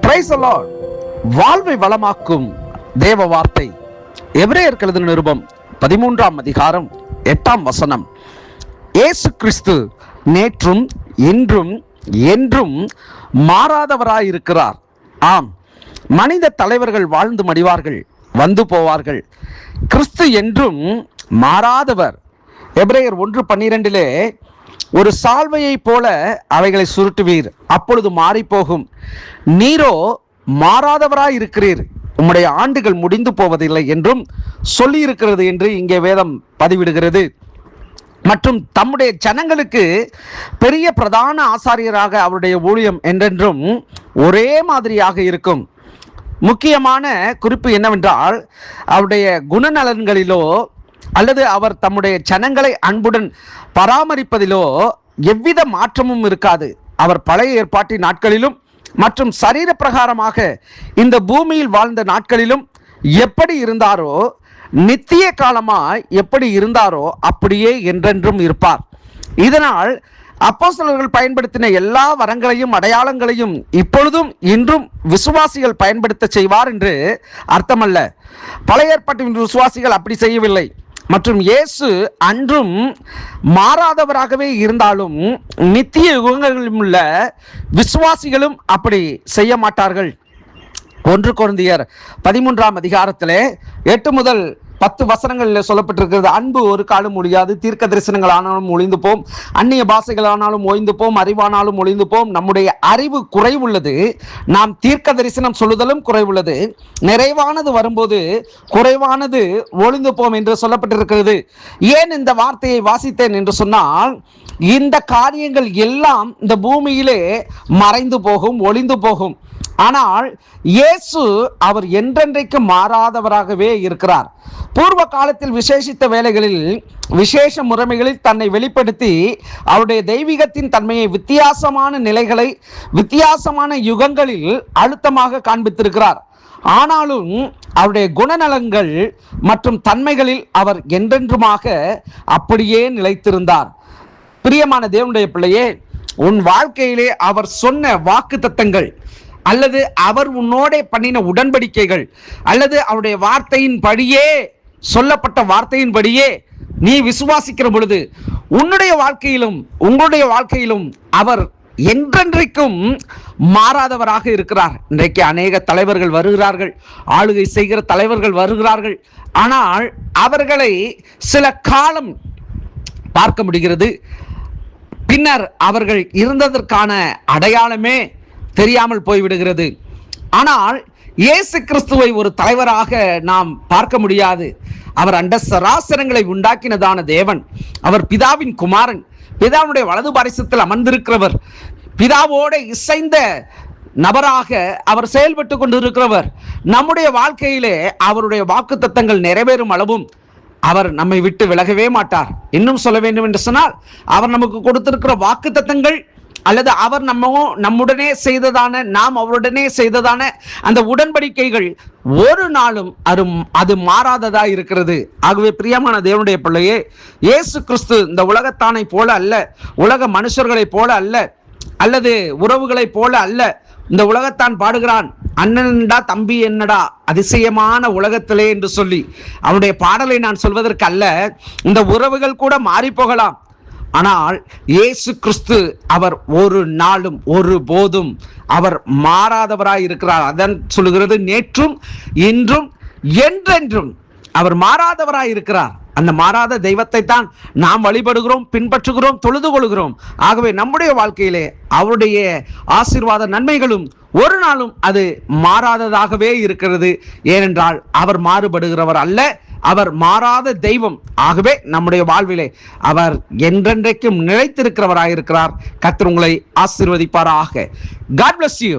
Price வாழ்வை வளமாக்கும் தேவ வார்த்தை. எபிரேயர் நிருபம் பதிமூன்றாம் அதிகாரம் எட்டாம் வசனம். இயேசு கிறிஸ்து நேற்றும் இன்றும் என்றும் மாறாதவராயிருக்கிறார். ஆம் மனித தலைவர்கள் வாழ்ந்து மடிவார்கள் வந்து போவார்கள். கிறிஸ்து என்றும் மாறாதவர். எப்ரேயர் ஒன்று பன்னிரெண்டிலே ஒரு சால்வையைப் போல அவைகளை சுருட்டுவீர். அப்பொழுது மாறிப்போகும். நீரோ மாறாதவராய் இருக்கிறீர். உம்முடைய ஆண்டுகள் முடிந்து போவதில்லை என்றும் சொல்லியிருக்கிறது என்று இங்கே வேதம் பதிவிடுகிறது. மற்றும் தம்முடைய ஜனங்களுக்கு பெரிய பிரதான ஆசாரியராக அவருடைய ஊழியம் என்றென்றும் ஒரே மாதிரியாக இருக்கும். முக்கியமான குறிப்பு என்னவென்றால் அவருடைய குணநலன்களிலோ அல்லது அவர் தம்முடைய ஜனங்களை அன்புடன் பராமரிப்பதிலோ எவ்வித மாற்றமும் இருக்காது. அவர் பழைய ஏற்பாட்டின் நாட்களிலும் மற்றும் சரீர பிரகாரமாக இந்த பூமியில் வாழ்ந்த நாட்களிலும் எப்படி இருந்தாரோ நித்திய காலமாய் எப்படி இருந்தாரோ அப்படியே என்றென்றும் இருப்பார். இதனால் அப்போஸ்தலர்கள் பயன்படுத்தின எல்லா வரங்களையும் அடையாளங்களையும் இப்பொழுதும் இன்றும் விசுவாசிகள் பயன்படுத்த செய்வார் என்று அர்த்தமல்ல. பழைய ஏற்பாட்டின் விசுவாசிகள் அப்படி செய்யவில்லை. மற்றும் இயேசு அன்றும் மாறாதவராகவே இருந்தாலும் நித்திய யுகங்களிலும் உள்ள விசுவாசிகளும் அப்படி செய்ய மாட்டார்கள். ஒன்று குழந்தையர் பதிமூன்றாம் அதிகாரத்திலே எட்டு முதல் பத்து வசனங்களில் சொல்லப்பட்டிருக்கிறது. அன்பு ஒரு காலம் முடியாது தீர்க்க தரிசனங்கள் ஆனாலும் ஒளிந்து போம் அந்நிய பாஷைகள் ஆனாலும் ஓய்ந்து போம் அறிவானாலும் ஒளிந்து போம். நம்முடைய அறிவு குறைவுள்ளது நாம் தீர்க்க தரிசனம் சொல்லுதலும் குறைவுள்ளது. நிறைவானது வரும்போது குறைவானது ஒளிந்து போம் என்று சொல்லப்பட்டிருக்கிறது. ஏன் இந்த வார்த்தையை வாசித்தேன் என்று சொன்னால் இந்த காரியங்கள் எல்லாம் இந்த பூமியிலே மறைந்து போகும் ஒளிந்து போகும். ஆனால் இயேசு அவர் என்றென்றைக்கு மாறாதவராகவே இருக்கிறார். பூர்வ காலத்தில் விசேஷித்த வேலைகளில் விசேஷ முறைமைகளில் தன்னை வெளிப்படுத்தி அவருடைய தெய்வீகத்தின் தன்மையை வித்தியாசமான நிலைகளை வித்தியாசமான யுகங்களில் அழுத்தமாக காண்பித்திருக்கிறார். ஆனாலும் அவருடைய குணநலங்கள் மற்றும் தன்மைகளில் அவர் என்றென்றுமாக அப்படியே நிலைத்திருந்தார். பிரியமான தேவனுடைய பிள்ளையே உன் வாழ்க்கையிலே அவர் சொன்ன வாக்கு தத்தங்கள் அல்லது அவர் உன்னோடே பண்ணின உடன்படிக்கைகள் அல்லது அவருடைய வார்த்தையின் படியே சொல்லப்பட்ட வார்த்தையின்படியே நீ விசுவாசிக்கிற பொழுது உன்னுடைய வாழ்க்கையிலும் உங்களுடைய வாழ்க்கையிலும் அவர் என்றென்றைக்கும் மாறாதவராக இருக்கிறார். இன்றைக்கு அநேக தலைவர்கள் வருகிறார்கள் ஆளுகை செய்கிற தலைவர்கள் வருகிறார்கள். ஆனால் அவர்களை சில காலம் பார்க்க முடிகிறது. பின்னர் அவர்கள் இருந்ததற்கான அடையாளமே தெரியாமல் போய்விடுகிறது. ஆனால் இயேசு கிறிஸ்துவை ஒரு தலைவராக நாம் பார்க்க முடியாது. அவர் அண்ட சராசரங்களை உண்டாக்கினதான தேவன். அவர் பிதாவின் குமாரன். பிதாவுடைய வலது பரிசத்தில் அமர்ந்திருக்கிறவர். பிதாவோட இசைந்த நபராக அவர் செயல்பட்டு கொண்டிருக்கிறவர். நம்முடைய வாழ்க்கையிலே அவருடைய வாக்கு தத்தங்கள் நிறைவேறும் அளவும் அவர் நம்மை விட்டு விலகவே மாட்டார். இன்னும் சொல்ல வேண்டும் என்று சொன்னால் அவர் நமக்கு கொடுத்திருக்கிற வாக்கு தத்தங்கள் அல்லது அவர் நம்ம நம்முடனே செய்ததான நாம் அவருடனே செய்ததான அந்த உடன்படிக்கைகள் ஒரு நாளும் அது அது மாறாததா இருக்கிறது. ஆகவே பிரியமான தேவனுடைய பிள்ளையே இயேசு கிறிஸ்து இந்த உலகத்தானை போல அல்ல உலக மனுஷர்களைப் போல அல்ல அல்லது உறவுகளைப் போல அல்ல இந்த உலகத்தான் பாடுகிறான். அண்ணன்டா தம்பி என்னடா அதிசயமான உலகத்திலே என்று சொல்லி அவனுடைய பாடலை நான் சொல்வதற்கு அல்ல இந்த உறவுகள் கூட மாறி போகலாம். ஆனால் இயேசு கிறிஸ்து அவர் ஒரு நாளும் ஒரு போதும் அவர் மாறாதவராய் இருக்கிறார். அதன் சொல்லுகிறது நேற்றும் இன்றும் என்றென்றும் அவர் மாறாதவராய் இருக்கிறார். அந்த மாறாத தெய்வத்தை தான் நாம் வழிபடுகிறோம் பின்பற்றுகிறோம் தொழுது கொள்கிறோம் ஆகவே நம்முடைய வாழ்க்கையிலே அவருடைய ஆசீர்வாத நன்மைகளும் ஒரு நாளும் அது மாறாததாகவே இருக்கிறது. ஏனென்றால் அவர் மாறுபடுகிறவர் அல்ல அவர் மாறாத தெய்வம். ஆகவே நம்முடைய வாழ்விலே அவர் என்றென்றைக்கும் நிலைத்திருக்கிறவராயிருக்கிறார். கத்திர உங்களை ஆசீர்வதிப்பாராக. God bless you